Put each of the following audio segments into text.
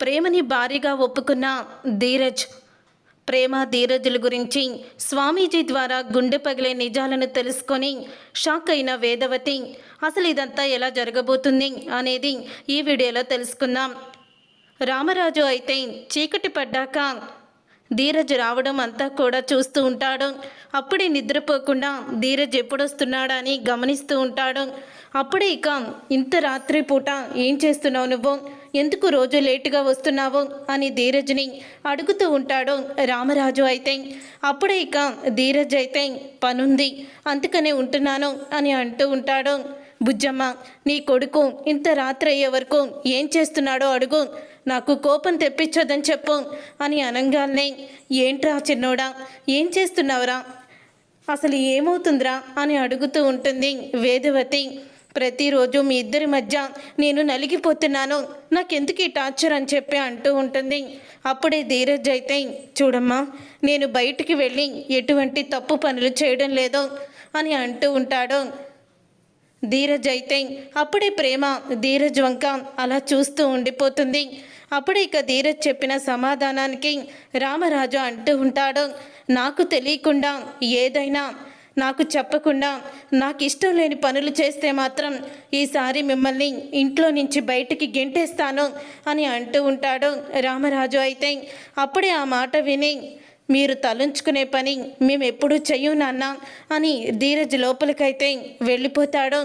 ప్రేమని భారీగా ఒప్పుకున్న ధీరజ్. ప్రేమ ధీరజుల గురించి స్వామీజీ ద్వారా గుండె పగిలే నిజాలను తెలుసుకొని షాక్ అయిన వేదవతి అసలు ఇదంతా ఎలా జరగబోతుంది? అనేది ఈ వీడియోలో తెలుసుకుందాం. రామరాజు అయితే చీకటి పడ్డాక ధీరజ్ రావడం అంతా కూడా చూస్తూ ఉంటాడు. అప్పుడే నిద్రపోకుండా ధీరజ్ ఎప్పుడొస్తున్నాడా అని గమనిస్తూ ఉంటాడు. అప్పుడే ఇక ఇంత రాత్రి పూట ఏం చేస్తున్నావు నువ్వు? ఎందుకు రోజు లేటుగా వస్తున్నావు? అని ధీరజ్ని అడుగుతూ ఉంటాడు రామరాజు అయితే. అప్పుడే ఇక ధీరజ్ అయితే పనుంది అందుకనే ఉంటున్నాను అని అంటూ ఉంటాడు. బుజ్జమ్మ నీ కొడుకు ఇంత రాత్రి అయ్యే వరకు ఏం చేస్తున్నాడో అడుగు. నాకు కోపం తెప్పించొద్దని చెప్పు అని అనగానే ఏంట్రా చిన్నోడా ఏం చేస్తున్నావురా? అసలు ఏమవుతుందిరా? అని అడుగుతూ ఉంటుంది వేదవతి. ప్రతిరోజు మీ ఇద్దరి మధ్య నేను నలిగిపోతున్నాను. నాకెందుకు ఈ టార్చర్ అని చెప్పి అంటూ ఉంటుంది. అప్పుడే ధీరజ్ అయితే చూడమ్మా నేను బయటికి వెళ్ళి ఎటువంటి తప్పు పనులు చేయడం లేదు అని అంటూ ఉంటాడు. ధీరజ్ అయితే అప్పుడే ప్రేమ ధీరజ్ వంక అలా చూస్తూ ఉండిపోతుంది. అప్పుడే ఇక ధీరజ్ చెప్పిన సమాధానానికి రామరాజు అంటూ ఉంటాడు. నాకు తెలియకుండా ఏదైనా నాకు చెప్పకుండా నాకు ఇష్టం లేని పనులు చేస్తే మాత్రం ఈసారి మిమ్మల్ని ఇంట్లో నుంచి బయటికి గెంటేస్తాను అని అంటూ ఉంటాడు రామరాజు అయితే. అప్పుడే ఆ మాట విని మీరు తలంచుకునే పని మేము ఎప్పుడూ చెయ్యం నాన్న అని ధీరజ్ లోపలికైతే వెళ్ళిపోతాడు.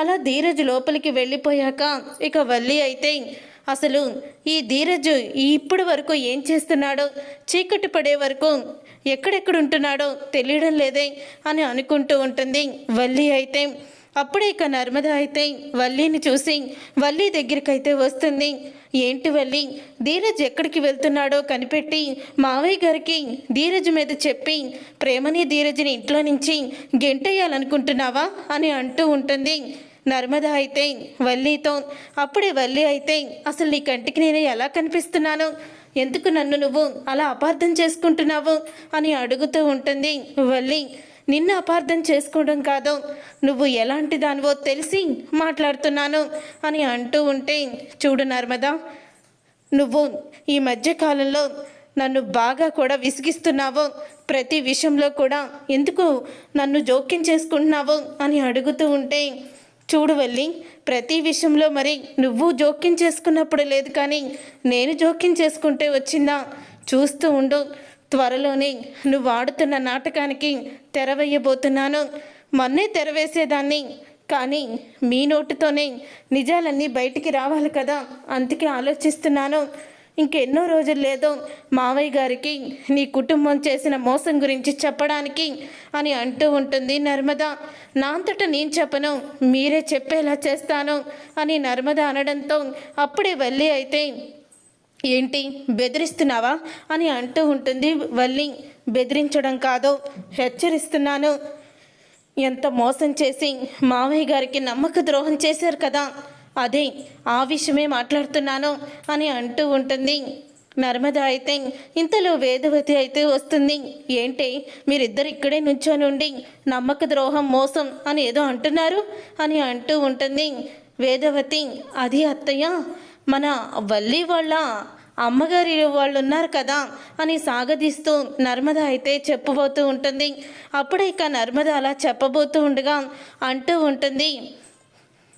అలా ధీరజ్ లోపలికి వెళ్ళిపోయాక ఇక వల్లి అయితే అసలు ఈ ధీరజ్ ఇప్పటి వరకు ఏం చేస్తున్నాడో చీకటి పడే వరకు ఎక్కడెక్కడ ఉంటున్నాడో తెలియడం లేదే అని అనుకుంటూ ఉంటుంది. వల్లి అయితే అప్పుడే ఇక నర్మద అయితే వల్లీని చూసి వల్లి దగ్గరికైతే వస్తుంది. ఏంటి వల్లి? ధీరజ్ ఎక్కడికి వెళ్తున్నాడో కనిపెట్టి మావయ్య గారికి ధీరజ్ మీద చెప్పి ప్రేమని ధీరజ్ని ఇంట్లో నుంచి గెంటేయాలనుకుంటున్నావా అని అంటూ ఉంటుంది. నర్మద అయితే వల్లీతో అప్పుడే వల్లి అయితే అసలు నీ కంటికి నేను ఎలా కనిపిస్తున్నాను? ఎందుకు నన్ను నువ్వు అలా అపార్థం చేసుకుంటున్నావు? అని అడుగుతూ ఉంటుంది వల్లి. నిన్ను అపార్థం చేసుకోవడం కాదు నువ్వు ఎలాంటి దానివో తెలిసి మాట్లాడుతున్నాను అని అంటూ ఉంటే చూడు నర్మదా నువ్వు ఈ మధ్యకాలంలో నన్ను బాగా కూడా విసిగిస్తున్నావు. ప్రతి విషయంలో కూడా ఎందుకు నన్ను జోక్యం చేసుకుంటున్నావు? అని అడుగుతూ ఉంటే చూడు వెళ్ళి ప్రతి విషయంలో మరి నువ్వు జోక్యం చేసుకున్నప్పుడు లేదు కానీ నేను జోక్యం చేసుకుంటే వచ్చిందా? చూస్తూ ఉండు. త్వరలోనే నువ్వు ఆడుతున్న నాటకానికి తెరవేయబోతున్నాను. మొన్నే తెరవేసేదాన్ని. కానీ మీ నోటితోనే నిజాలన్నీ బయటికి రావాలి కదా? అందుకే ఆలోచిస్తున్నాను. ఇంకెన్నో రోజులు లేదో మావయ్య గారికి నీ కుటుంబం చేసిన మోసం గురించి చెప్పడానికి అని అంటూ ఉంటుంది నర్మద. నా అంతటా నేను చెప్పను మీరే చెప్పేలా చేస్తాను అని నర్మద అనడంతో అప్పుడే వల్లి అయితే ఏంటి బెదిరిస్తున్నావా? అని అంటూ ఉంటుంది వల్లి. బెదిరించడం కాదు హెచ్చరిస్తున్నాను. ఎంత మోసం చేసి మావయ్య గారికి నమ్మక ద్రోహం చేశారు కదా అదే ఆ విషయమే మాట్లాడుతున్నాను అని అంటూ ఉంటుంది. నర్మద అయితే ఇంతలో వేదవతి అయితే వస్తుంది. ఏంటి మీరిద్దరు ఇక్కడే నుంచోనుండి ఉండి నమ్మక ద్రోహం మోసం అని ఏదో అంటున్నారు అని అంటూ ఉంటుంది. వేదవతి అది అత్తయ్య మన వల్లి వాళ్ళ అమ్మగారి వాళ్ళు ఉన్నారు కదా అని సాగదీస్తూ నర్మద అయితే చెప్పబోతూ ఉంటుంది. అప్పుడే ఇక నర్మద అలా చెప్పబోతూ ఉండగా అంటూ ఉంటుంది.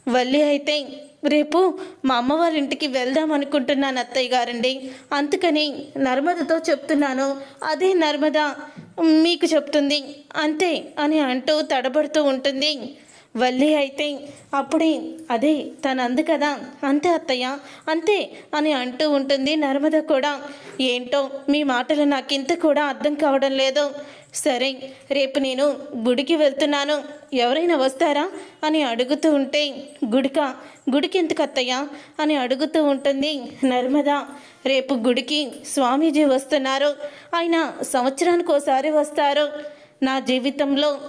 వల్లి అయితే రేపు మా అమ్మ వాళ్ళ ఇంటికి వెళ్దాం అనుకుంటున్నాను అత్తయ్య గారండి. అందుకని నర్మదతో చెప్తున్నాను. అదే నర్మద మీకు చెప్తుంది. అంతే అని అంటూ తడబడుతూ ఉంటుంది. వల్లి అయితే అప్పుడే అదే తను అంది కదా. అంతే అత్తయ్య అంతే అని అంటూ ఉంటుంది నర్మద కూడా. ఏంటో మీ మాటలు నాకు ఇంత కూడా అర్థం కావడం లేదు. సరే రేపు నేను గుడికి వెళ్తున్నాను. ఎవరైనా వస్తారా? అని అడుగుతూ ఉంటే గుడిక గుడికి ఎందుకు అత్తయ్య అని అడుగుతూ ఉంటుంది నర్మద. రేపు గుడికి స్వామీజీ వస్తున్నారు. ఆయన సంవత్సరానికి ఒకసారి వస్తారు. నా జీవితంలో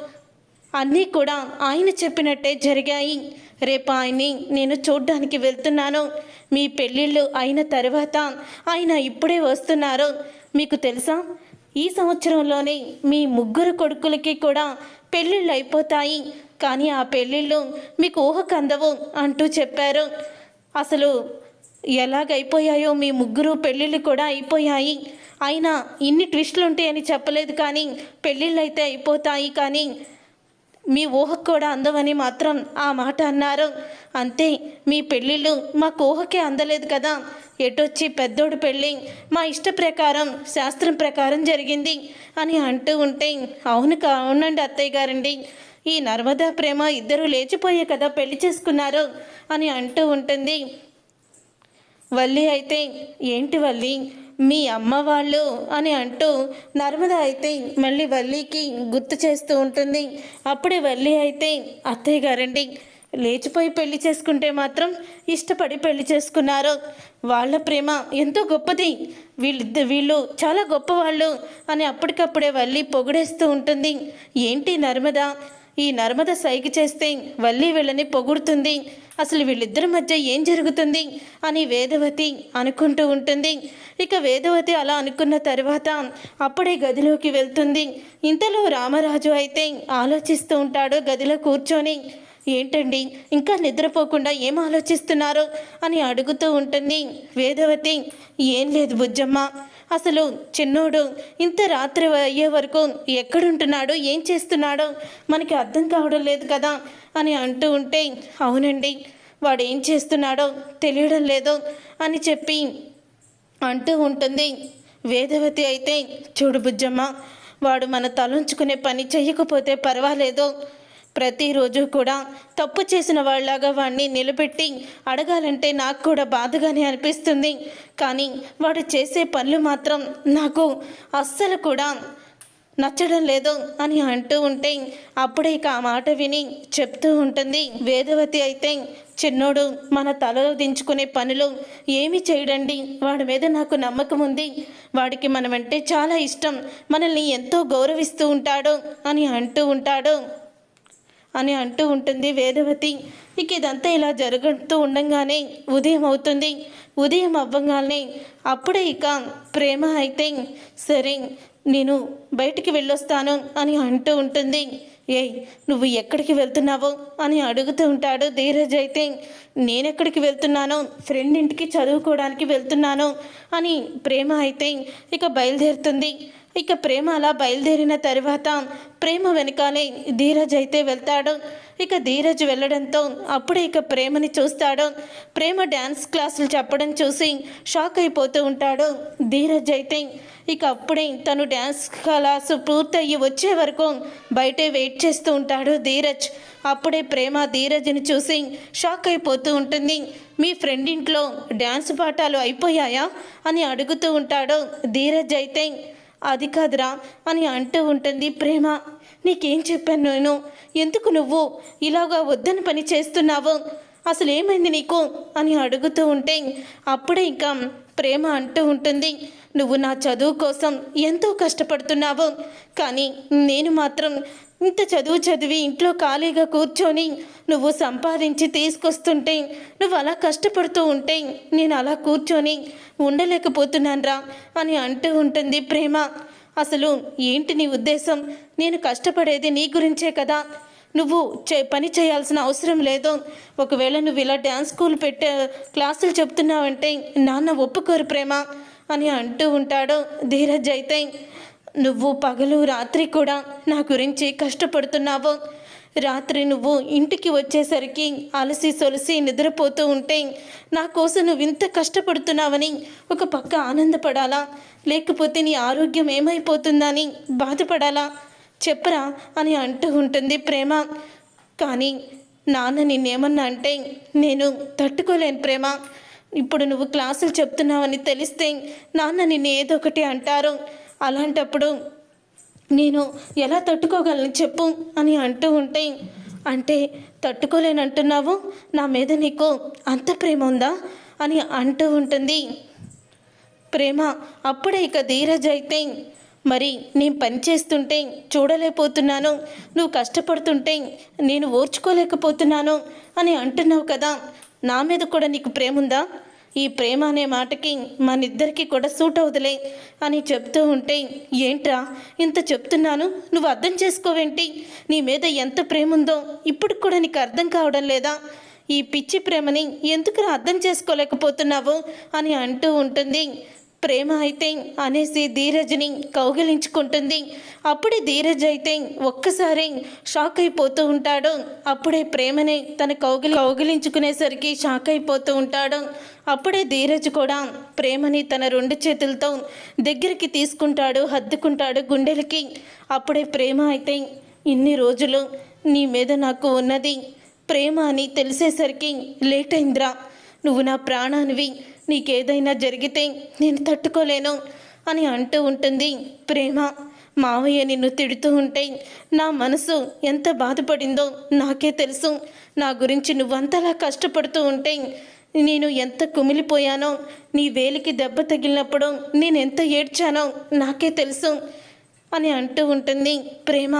అన్నీ కూడా ఆయన చెప్పినట్టే జరిగాయి. రేపు ఆయన్ని నేను చూడ్డానికి వెళ్తున్నాను. మీ పెళ్ళిళ్ళు అయిన తర్వాత ఆయన ఇప్పుడే వస్తున్నారు. మీకు తెలుసా? ఈ సంవత్సరంలోనే మీ ముగ్గురు కొడుకులకి కూడా పెళ్ళిళ్ళు అయిపోతాయి. కానీ ఆ పెళ్ళిళ్ళు మీకు ఊహ కందవు అంటూ చెప్పారు. అసలు ఎలాగైపోయాయో మీ ముగ్గురు పెళ్ళిళ్ళు కూడా అయిపోయాయి. అయినా ఇన్ని ట్విస్టులు ఉంటాయని చెప్పలేదు కానీ పెళ్ళిళ్ళు అయితే అయిపోతాయి కానీ మీ ఊహకు కూడా అందవని మాత్రం ఆ మాట అన్నారు. అంతే మీ పెళ్ళిళ్ళు మాకు ఊహకే అందలేదు కదా. ఎటొచ్చి పెద్దోడు పెళ్ళి? మా ఇష్ట ప్రకారం శాస్త్రం ప్రకారం జరిగింది అని అంటూ ఉంటే అవును కావునండి అత్తయ్య గారండి. ఈ నర్మదా ప్రేమ ఇద్దరు లేచిపోయే కదా పెళ్ళి చేసుకున్నారు అని అంటూ ఉంటుంది. వల్లి అయితే ఏంటి వల్లి? మీ అమ్మ వాళ్ళు అని అంటూ నర్మద అయితే మళ్ళీ వల్లికి గుర్తు చేస్తూ ఉంటుంది. అప్పుడే వల్లి అయితే అత్తయ్య గారండి లేచిపోయి పెళ్ళి చేసుకుంటే మాత్రం ఇష్టపడి పెళ్ళి చేసుకున్నారు. వాళ్ళ ప్రేమ ఎంతో గొప్పది. వీళ్ళిద్దరు వీళ్ళు చాలా గొప్పవాళ్ళు అని అప్పటికప్పుడే వల్లి పొగిడేస్తూ ఉంటుంది. ఏంటి నర్మదా ఈ నర్మద సైకి చేస్తే వల్లి వీళ్ళని పొగుడుతుంది. అసలు వీళ్ళిద్దరి మధ్య ఏం జరుగుతుంది అని వేదవతి అనుకుంటూ ఉంటుంది. ఇక వేదవతి అలా అనుకున్న తర్వాత అప్పుడే గదిలోకి వెళ్తుంది. ఇంతలో రామరాజు అయితే ఆలోచిస్తూ ఉంటాడు గదిలో కూర్చొని. ఏంటండి ఇంకా నిద్రపోకుండా ఏం ఆలోచిస్తున్నారు అని అడుగుతూ ఉంటుంది వేదవతి. ఏం లేదు బుజ్జమ్మ అసలు చిన్నోడు ఇంత రాత్రి అయ్యే వరకు ఎక్కడుంటున్నాడో? ఏం చేస్తున్నాడో? మనకి అర్థం కావడం లేదు కదా అని అంటూ ఉంటే అవునండి వాడు ఏం చేస్తున్నాడో తెలియడం లేదు అని చెప్పి అంటూ ఉంటుంది. వేదవతి అయితే చూడు బుజ్జమ్మ వాడు మన తలంచుకునే పని చేయకపోతే పర్వాలేదు. ప్రతిరోజు కూడా తప్పు చేసిన వాళ్ళలాగా వాడిని నిలబెట్టి అడగాలంటే నాకు కూడా బాధగానే అనిపిస్తుంది. కానీ వాడు చేసే పనులు మాత్రం నాకు అస్సలు కూడా నచ్చడం లేదు అని అంటూ ఉంటే అప్పుడే ఇక ఆ మాట విని చెప్తూ ఉంటుంది. వేదవతి అయితే చిన్నోడు మన తలలో దించుకునే పనులు ఏమి చేయడండి. వాడి మీద నాకు నమ్మకం ఉంది. వాడికి మనమంటే చాలా ఇష్టం. మనల్ని ఎంతో గౌరవిస్తూ ఉంటాడు అని అంటూ ఉంటాడు. అని అంటూ ఉంటుంది వేదవతి. ఇక ఇదంతా ఇలా జరుగుతూ ఉండంగానే ఉదయం అవుతుంది. ఉదయం అవ్వగానే అప్పుడే ఇక ప్రేమ అయితే సరే నేను బయటికి వెళ్ళొస్తాను అని అంటూ ఉంటుంది. ఏయ్ నువ్వు ఎక్కడికి వెళ్తున్నావు అని అడుగుతూ ఉంటాడు ధీరజ్ అయితే. నేనెక్కడికి వెళ్తున్నాను? ఫ్రెండ్ ఇంటికి చదువుకోవడానికి వెళ్తున్నాను అని ప్రేమ అయితే ఇక బయలుదేరుతుంది. ఇక ప్రేమ అలా బయలుదేరిన తర్వాత ప్రేమ వెనకాలే ధీరజ్ అయితే వెళ్తాడు. ఇక ధీరజ్ వెళ్ళడంతో అప్పుడే ఇక ప్రేమని చూస్తాడు. ప్రేమ డ్యాన్స్ క్లాసులు చెప్పడం చూసి షాక్ అయిపోతూ ఉంటాడు ధీరజ్ అయితే. ఇక అప్పుడే తను డ్యాన్స్ క్లాసు పూర్తయ్యి వచ్చే వరకు బయటే వెయిట్ చేస్తూ ఉంటాడు ధీరజ్. అప్పుడే ప్రేమ ధీరజ్ని చూసి షాక్ అయిపోతూ ఉంటుంది. మీ ఫ్రెండ్ ఇంట్లో డ్యాన్స్ పాఠాలు అయిపోయాయా? అని అడుగుతూ ఉంటాడు ధీరజ్ అయితే. అది కాదురా అని అంటూ ఉంటుంది ప్రేమ. నీకేం చెప్పాను నేను? ఎందుకు నువ్వు ఇలాగా వద్దని పని చేస్తున్నావు? అసలు ఏమైంది నీకు? అని అడుగుతూ ఉంటే అప్పుడే ఇంకా ప్రేమ అంటూ ఉంటుంది. నువ్వు నా చదువు కోసం ఎంతో కష్టపడుతున్నావు. కానీ నేను మాత్రం ఇంత చదువు చదివి ఇంట్లో ఖాళీగా కూర్చొని నువ్వు సంపాదించి తీసుకొస్తుంటే నువ్వు అలా కష్టపడుతూ ఉంటే నేను అలా కూర్చొని ఉండలేకపోతున్నానురా అని అంటూ ఉంటుంది ప్రేమ. అసలు ఏంటి నీ ఉద్దేశం? నేను కష్టపడేది నీ గురించే కదా. నువ్వు చే పని చేయాల్సిన అవసరం లేదు. ఒకవేళ నువ్వు ఇలా డ్యాన్స్ స్కూల్ పెట్టే క్లాసులు చెప్తున్నావంటే నాన్న ఒప్పుకోరు ప్రేమ అని అంటూ ఉంటాడు ధీరజ్ అయితే. నువ్వు పగలు రాత్రి కూడా నా గురించి కష్టపడుతున్నావు. రాత్రి నువ్వు ఇంటికి వచ్చేసరికి అలసి సొలసి నిద్రపోతూ ఉంటే నా కోసం నువ్వు ఇంత కష్టపడుతున్నావని ఒక పక్క ఆనందపడాలా? లేకపోతే నీ ఆరోగ్యం ఏమైపోతుందని బాధపడాలా? చెప్పరా అని అంటూ ఉంటుంది ప్రేమ. కానీ నాన్న నిన్నేమన్నా అంటే నేను తట్టుకోలేను ప్రేమ. ఇప్పుడు నువ్వు క్లాసులు చెప్తున్నావని తెలిస్తే నాన్న నిన్ను ఏదో ఒకటి అంటారు. అలాంటప్పుడు నేను ఎలా తట్టుకోగలను చెప్పు అని అంటూ ఉంటే అంటే తట్టుకోలేనంటున్నావు? నా మీద నీకు అంత ప్రేమ ఉందా? అని అంటూ ఉంటుంది. ప్రేమ అప్పుడే ఇక ధీరజ్ అయితే మరి నేను పని చేస్తుంటే చూడలేకపోతున్నాను. నువ్వు కష్టపడుతుంటే నేను ఓర్చుకోలేకపోతున్నాను అని అంటున్నావు కదా. నా మీద కూడా నీకు ప్రేమ ఉందా? ఈ ప్రేమ అనే మాటకి మనిద్దరికీ కూడా సూట్ అవుతులే అని చెప్తూ ఉంటే ఏంట్రా? ఇంత చెప్తున్నాను? నువ్వు అర్థం చేసుకోవేంటి? నీ మీద ఎంత ప్రేమ ఉందో ఇప్పుడు కూడా నీకు అర్థం కావడం లేదా? ఈ పిచ్చి ప్రేమని ఎందుకు అర్థం చేసుకోలేకపోతున్నావు? అని అంటూ ఉంటుంది. ప్రేమ అయితే అనేసి ధీరజ్ని కౌగిలించుకుంటుంది. అప్పుడే ధీరజ్ అయితే ఒక్కసారి షాక్ అయిపోతూ ఉంటాడు. అప్పుడే ప్రేమని తన కౌగిలి కౌగిలించుకునేసరికి షాక్ అయిపోతూ ఉంటాడు. అప్పుడే ధీరజ్ కూడా ప్రేమని తన రెండు చేతులతో దగ్గరికి తీసుకుంటాడు హత్తుకుంటాడు గుండెలకి. అప్పుడే ప్రేమ అయితే ఇన్ని రోజులు నీ మీద నాకు ఉన్నది. ప్రేమ అని తెలిసేసరికి లేట్ అయిందిరా. నువ్వు నా ప్రాణానివి. నీకేదైనా జరిగితే నేను తట్టుకోలేను అని అంటూ ఉంటుంది ప్రేమ. మావయ్య నిన్ను తిడుతూ ఉంటే నా మనసు ఎంత బాధపడిందో నాకే తెలుసు. నా గురించి నువ్వంతలా కష్టపడుతూ ఉంటే నేను ఎంత కుమిలిపోయానో నీ వేలికి దెబ్బ తగిలినప్పుడు నేను ఎంత ఏడ్చానో నాకే తెలుసు. అని అంటూ ఉంటుంది. ప్రేమ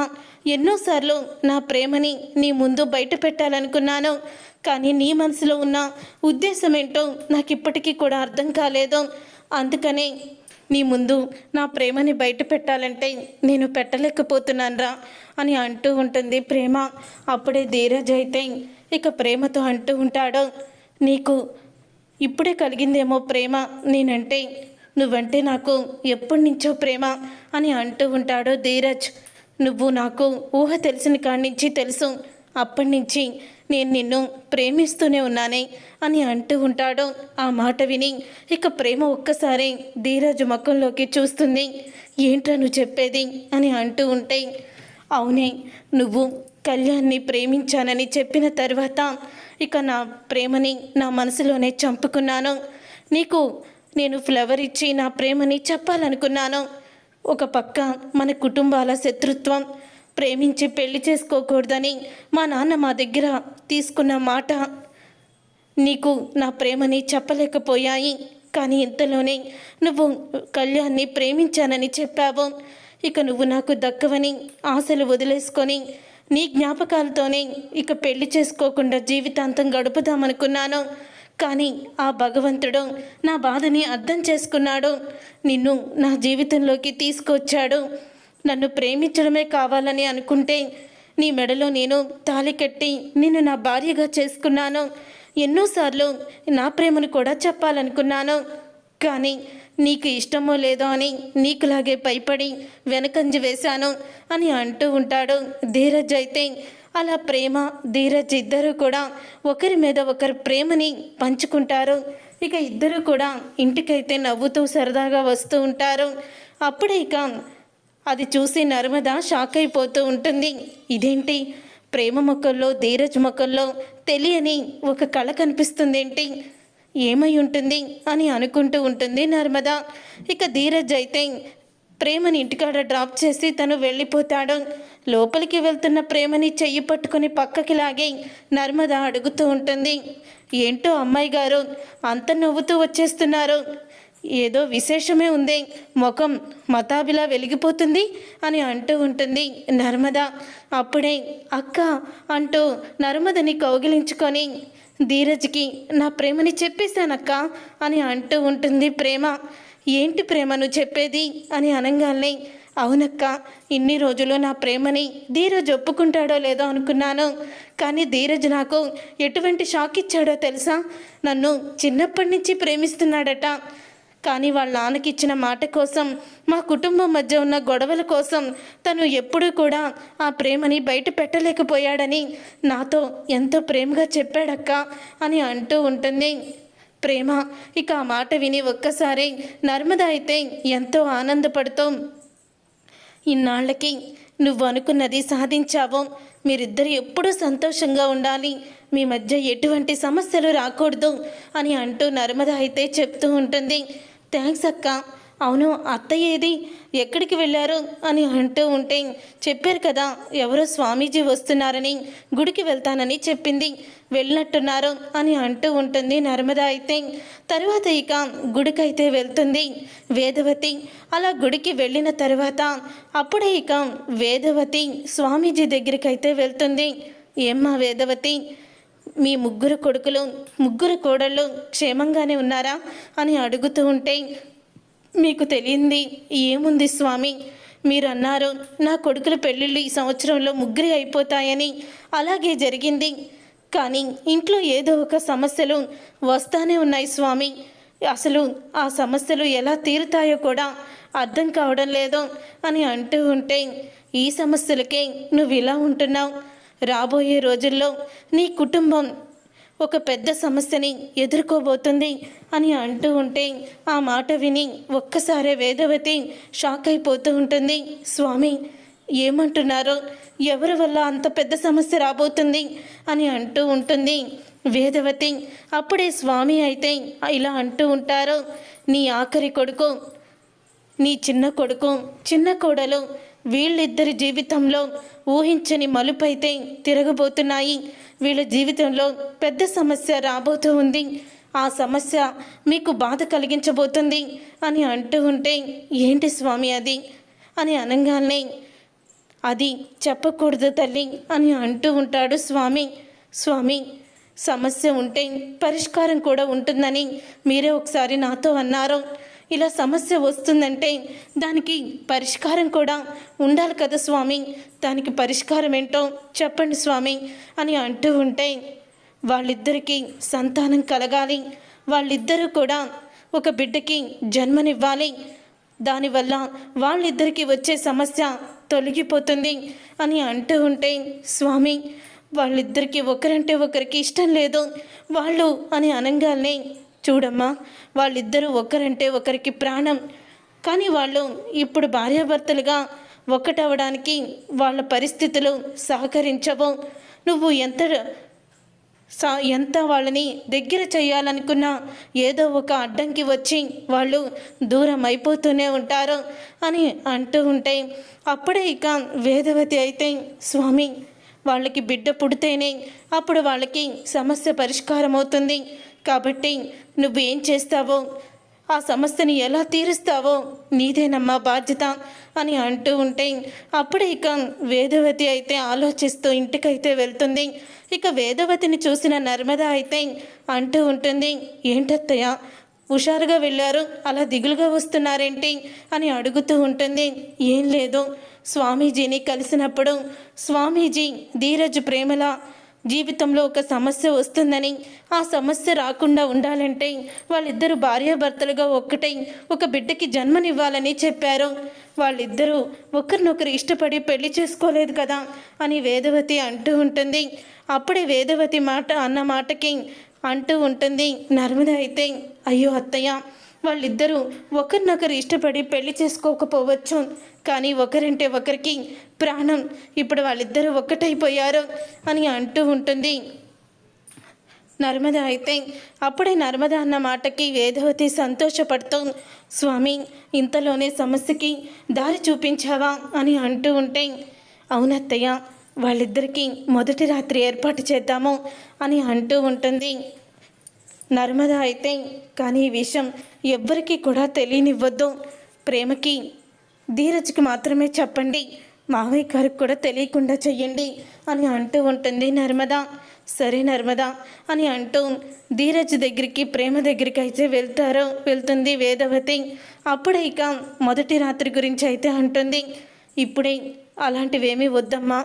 ఎన్నోసార్లు నా ప్రేమని నీ ముందు బయట పెట్టాలనుకున్నాను. కానీ నీ మనసులో ఉన్న ఉద్దేశం ఏంటో నాకు ఇప్పటికీ కూడా అర్థం కాలేదు. అందుకనే నీ ముందు నా ప్రేమని బయట పెట్టాలంటే నేను పెట్టలేకపోతున్నానురా అని అంటూ ఉంటుంది ప్రేమ. అప్పుడే ధీరజ్ అయితే ఇక ప్రేమతో అంటూ ఉంటాడు. నీకు ఇప్పుడే కలిగిందేమో ప్రేమ నేనంటే నువ్వంటే నాకు ఎప్పటి నుంచో ప్రేమ అని అంటూ ఉంటాడు ధీరజ్. నువ్వు నాకు ఊహ తెలిసిన కాడి నుంచి తెలుసు. అప్పటి నుంచి నేను నిన్ను ప్రేమిస్తూనే ఉన్నానే అని అంటూ ఉంటాడు. ఆ మాట విని ఇక ప్రేమ ఒక్కసారి ధీరజ్ ముఖంలోకి చూస్తుంది. ఏంట్రా నువ్వు చెప్పేది అని అంటూ ఉంటే అవునే నువ్వు కళ్యాణ్ని ప్రేమించానని చెప్పిన తర్వాత ఇక నా ప్రేమని నా మనసులోనే చంపుకున్నాను. నీకు నేను ఫ్లవర్ ఇచ్చి నా ప్రేమని చెప్పాలనుకున్నాను. ఒక పక్క మన కుటుంబాల శత్రుత్వం ప్రేమించి పెళ్ళి చేసుకోకూడదని మా నాన్న మా దగ్గర తీసుకున్న మాట. నీకు నా ప్రేమని చెప్పలేకపోయాయి కానీ ఇంతలోనే నువ్వు కళ్యాణ్ని ప్రేమించానని చెప్పావు. ఇక నువ్వు నాకు దక్కవని ఆశలు వదిలేసుకొని నీ జ్ఞాపకాలతోనే ఇక పెళ్ళి చేసుకోకుండా జీవితాంతం గడుపుదామనుకున్నాను. కానీ ఆ భగవంతుడు నా బాధని అర్థం చేసుకున్నాడు. నిన్ను నా జీవితంలోకి తీసుకొచ్చాడు. నన్ను ప్రేమించడమే కావాలని అనుకుంటే నీ మెడలో నేను తాళి కట్టి నిన్ను నా భార్యగా చేసుకున్నాను. ఎన్నోసార్లు నా ప్రేమను కూడా చెప్పాలనుకున్నాను. కానీ నీకు ఇష్టమో లేదో అని నీకులాగే భయపడి వెనకంజ వేశాను అని అంటూ ఉంటాడు ధీరజ్ అయితే. అలా ప్రేమ ధీరజ్ ఇద్దరు కూడా ఒకరి మీద ఒకరు ప్రేమని పంచుకుంటారు. ఇక ఇద్దరు కూడా ఇంటికైతే నవ్వుతూ సరదాగా వస్తూ ఉంటారు. అప్పుడే ఇక అది చూసి నర్మద షాక్ అయిపోతూ ఉంటుంది. ఇదేంటి? ప్రేమ మొక్కల్లో ధీరజ్ మొక్కల్లో తెలియని ఒక కళ కనిపిస్తుందేంటి? ఏమై ఉంటుంది అని అనుకుంటూ ఉంటుంది నర్మద. ఇక ధీరజ్ అయితే ప్రేమని ఇంటికాడ డ్రాప్ చేసి తను వెళ్ళిపోతాడు. లోపలికి వెళ్తున్న ప్రేమని చెయ్యి పట్టుకుని పక్కకి లాగి నర్మద అడుగుతూ ఉంటుంది. ఏంటో అమ్మాయి గారు అంత నవ్వుతూ వచ్చేస్తున్నారు. ఏదో విశేషమే ఉంది. ముఖం మతాబిలా వెలిగిపోతుంది అని అంటూ ఉంటుంది నర్మద. అప్పుడే అక్క అంటూ నర్మదని కౌగిలించుకొని ధీరజ్కి నా ప్రేమని చెప్పేశానక్క అని అంటూ ఉంటుంది ప్రేమ. ఏంటి ప్రేమను చెప్పేది? అని అనగానే అవునక్క ఇన్ని రోజులు నా ప్రేమని ధీరజ్ ఒప్పుకుంటాడో లేదో అనుకున్నాను. కానీ ధీరజ్ నాకు ఎటువంటి షాక్ ఇచ్చాడో తెలుసా? నన్ను చిన్నప్పటి నుంచి ప్రేమిస్తున్నాడట. కానీ వాళ్ళ నాన్నకి ఇచ్చిన మాట కోసం మా కుటుంబం మధ్య ఉన్న గొడవల కోసం తను ఎప్పుడూ కూడా ఆ ప్రేమని బయట పెట్టలేకపోయాడని నాతో ఎంతో ప్రేమగా చెప్పాడక్క అని అంటూ ఉంటుంది. ప్రేమ ఇక ఆ మాట విని ఒక్కసారి నర్మద అయితే ఎంతో ఆనందపడుతూ ఇన్నాళ్ళకి నువ్వు అనుకున్నది సాధించావు. మీరిద్దరు ఎప్పుడూ సంతోషంగా ఉండాలి. మీ మధ్య ఎటువంటి సమస్యలు రాకూడదు అని అంటూ నర్మద అయితే చెప్తూ ఉంటుంది. థ్యాంక్స్ అక్క. అవును అత్తయ్య ఏది? ఎక్కడికి వెళ్ళారు? అని అంటూ ఉంటే చెప్పారు కదా ఎవరో స్వామీజీ వస్తున్నారని గుడికి వెళ్తానని చెప్పింది. వెళ్ళినట్టున్నారు అని అంటూ ఉంటుంది నర్మద అయితే. తర్వాత ఇక గుడికైతే వెళ్తుంది వేదవతి. అలా గుడికి వెళ్ళిన తర్వాత అప్పుడే ఇక వేదవతి స్వామీజీ దగ్గరికి అయితే వెళ్తుంది. ఏమ్మా వేదవతి మీ ముగ్గురు కొడుకులు ముగ్గురు కోడళ్ళు క్షేమంగానే ఉన్నారా అని అడుగుతూ ఉంటే మీకు తెలియంది ఏముంది స్వామి? మీరు అన్నారు నా కొడుకుల పెళ్ళిళ్ళు ఈ సంవత్సరంలో ముగ్గురి అయిపోతాయని. అలాగే జరిగింది. కానీ ఇంట్లో ఏదో ఒక సమస్యలు వస్తానే ఉన్నాయి స్వామి. అసలు ఆ సమస్యలు ఎలా తీరుతాయో కూడా అర్థం కావడం లేదు అని అంటూ ఉంటే ఈ సమస్యలకే నువ్వు ఇలా ఉంటున్నావు. రాబోయే రోజుల్లో నీ కుటుంబం ఒక పెద్ద సమస్యని ఎదుర్కోబోతుంది అని అంటూ ఉంటే ఆ మాట విని ఒక్కసారే వేదవతి షాక్ అయిపోతూ ఉంటుంది. స్వామి ఏమంటున్నారో? ఎవరి వల్ల అంత పెద్ద సమస్య రాబోతుంది? అని అంటూ ఉంటుంది. వేదవతి అప్పుడే స్వామి అయితే ఇలా అంటూ ఉంటారు. నీ ఆఖరి కొడుకు నీ చిన్న కొడుకు చిన్న కోడలు వీళ్ళిద్దరి జీవితంలో ఊహించని మలుపైతే తిరగబోతున్నాయి. వీళ్ళ జీవితంలో పెద్ద సమస్య రాబోతూ ఉంది. ఆ సమస్య మీకు బాధ కలిగించబోతుంది అని అంటూ ఉంటే ఏంటి స్వామి అది? అని అనగానే అది చెప్పకూడదు తల్లి అని అంటూ ఉంటాడు స్వామి. స్వామి సమస్య ఉంటే పరిష్కారం కూడా ఉంటుందని మీరే ఒకసారి నాతో అన్నారు. ఇలా సమస్య వస్తుందంటే దానికి పరిష్కారం కూడా ఉండాలి కదా స్వామి. దానికి పరిష్కారం ఏంటో చెప్పండి స్వామి అని అంటూ ఉంటే వాళ్ళిద్దరికీ సంతానం కలగాలి. వాళ్ళిద్దరూ కూడా ఒక బిడ్డకి జన్మనివ్వాలి. దానివల్ల వాళ్ళిద్దరికీ వచ్చే సమస్య తొలగిపోతుంది అని అంటూ ఉంటే స్వామి వాళ్ళిద్దరికీ ఒకరంటే ఒకరికి ఇష్టం లేదు. వాళ్ళు అని అనగానే చూడమ్మా వాళ్ళిద్దరూ ఒకరంటే ఒకరికి ప్రాణం. కానీ వాళ్ళు ఇప్పుడు భార్యాభర్తలుగా ఒకటవడానికి వాళ్ళ పరిస్థితులు సహకరించవు. నువ్వు ఎంత సా ఎంత వాళ్ళని దగ్గర చేయాలనుకున్నా ఏదో ఒక అడ్డంకి వచ్చి వాళ్ళు దూరం అయిపోతూనే ఉంటారు అని అంటూ ఉంటే అప్పుడే ఇక వేదవతి అయితే స్వామి వాళ్ళకి బిడ్డ పుడితేనే అప్పుడు వాళ్ళకి సమస్య పరిష్కారం అవుతుంది కాబట్టి నువ్వేం చేస్తావో? ఆ సమస్యని ఎలా తీరుస్తావో? నీదేనమ్మా బాధ్యత అని అంటూ ఉంటే అప్పుడే ఇక వేదవతి అయితే ఆలోచిస్తూ ఇంటికైతే వెళ్తుంది. ఇక వేదవతిని చూసిన నర్మద అయితే అంటూ ఉంటుంది ఏంటత్తయ్య హుషారుగా వెళ్ళారు అలా దిగులుగా వస్తున్నారేంటి? అని అడుగుతూ ఉంటుంది ఏం లేదు స్వామీజీని కలిసినప్పుడు స్వామీజీ ధీరజ్ ప్రేమల జీవితంలో ఒక సమస్య వస్తుందని ఆ సమస్య రాకుండా ఉండాలంటే వాళ్ళిద్దరూ భార్యాభర్తలుగా ఒక్కటై ఒక బిడ్డకి జన్మనివ్వాలని చెప్పారు. వాళ్ళిద్దరూ ఒకరినొకరు ఇష్టపడి పెళ్ళి చేసుకోలేదు కదా అని వేదవతి అంటూ ఉంటుంది. అప్పుడే వేదవతి మాట అన్న మాటకి అంటూ ఉంటుంది. నర్మద అయితే అయ్యో అత్తయ్య వాళ్ళిద్దరూ ఒకరినొకరు ఇష్టపడి పెళ్ళి చేసుకోకపోవచ్చు. కానీ ఒకరంటే ఒకరికి ప్రాణం. ఇప్పుడు వాళ్ళిద్దరూ ఒక్కటైపోయారు అని అంటూ ఉంటుంది. నర్మద అయితే అప్పుడే నర్మద అన్న మాటకి వేదవతి సంతోషపడుతూ స్వామి ఇంతలోనే సమస్యకి దారి చూపించావా? అని అంటూ ఉంటే అవునత్తయ్య వాళ్ళిద్దరికీ మొదటి రాత్రి ఏర్పాటు చేద్దాము అని అంటూ ఉంటుంది. నర్మద అయితే కానీ ఈ విషయం ఎవ్వరికీ కూడా తెలియనివ్వద్దు. ప్రేమకి ధీరజ్కి మాత్రమే చెప్పండి. మావయ్య గారికి కూడా తెలియకుండా చెయ్యండి అని అంటూ ఉంటుంది నర్మద. సరే నర్మద అని అంటూ ధీరజ్ దగ్గరికి ప్రేమ దగ్గరికి అయితే వెళ్తారో వెళ్తుంది వేదవతి. అప్పుడే ఇక మొదటి రాత్రి గురించి అయితే అంటుంది. ఇప్పుడే అలాంటివేమీ వద్దమ్మా.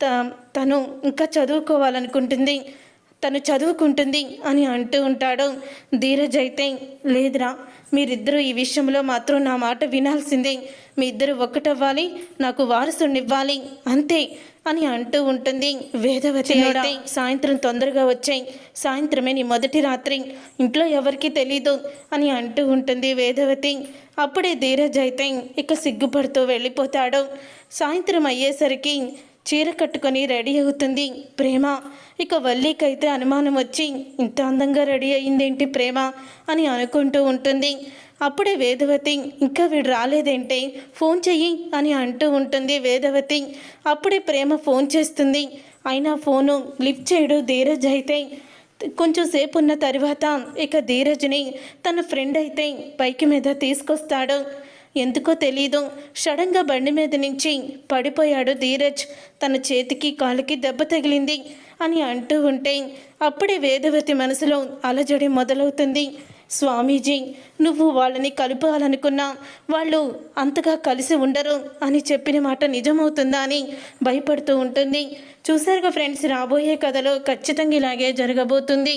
త తను ఇంకా చదువుకోవాలనుకుంటుంది. తను చదువుకుంటుంది అని అంటూ ఉంటాడు. ధీరజ్ అయితే లేదురా మీరిద్దరూ ఈ విషయంలో మాత్రం నా మాట వినాల్సిందే. మీ ఇద్దరు ఒక్కటవ్వాలి నాకు వారసునివ్వాలి అంతే అని అంటూ ఉంటుంది. వేదవతి అయితే సాయంత్రం తొందరగా వచ్చాయి. సాయంత్రమే నీ మొదటి రాత్రి. ఇంట్లో ఎవరికీ తెలీదు అని అంటూ ఉంటుంది వేదవతి. అప్పుడే ధీరజ్ అయితే ఇక సిగ్గుపడుతూ వెళ్ళిపోతాడు. సాయంత్రం అయ్యేసరికి చీర కట్టుకొని రెడీ అవుతుంది. ప్రేమ ఇక వల్లికైతే అనుమానం వచ్చి ఇంత అందంగా రెడీ అయిందేంటి ప్రేమ అని అనుకుంటూ ఉంటుంది. అప్పుడే వేదవతి ఇంకా వీడు రాలేదేంటే? ఫోన్ చెయ్యి అని అంటూ ఉంటుంది వేదవతి. అప్పుడే ప్రేమ ఫోన్ చేస్తుంది. అయినా ఫోను లిఫ్ట్ చేయడు ధీరజ్ అయితే. కొంచెం సేపు ఉన్న తర్వాత ఇక ధీరజ్ని తన ఫ్రెండ్ అయితే బైక్ మీద తీసుకొస్తాడు. ఎందుకో తెలియదు సడన్గా బండి మీద నుంచి పడిపోయాడు ధీరజ్. తన చేతికి కాలుకి దెబ్బ తగిలింది అని అంటూ ఉంటే అప్పుడే వేదవతి మనసులో అలజడి మొదలవుతుంది. స్వామీజీ నువ్వు వాళ్ళని కలుపాలనుకున్నా వాళ్ళు అంతగా కలిసి ఉండరు అని చెప్పిన మాట నిజమవుతుందా అని భయపడుతూ ఉంటుంది. చూసారుగా ఫ్రెండ్స్ రాబోయే కథలో ఖచ్చితంగా ఇలాగే జరగబోతుంది.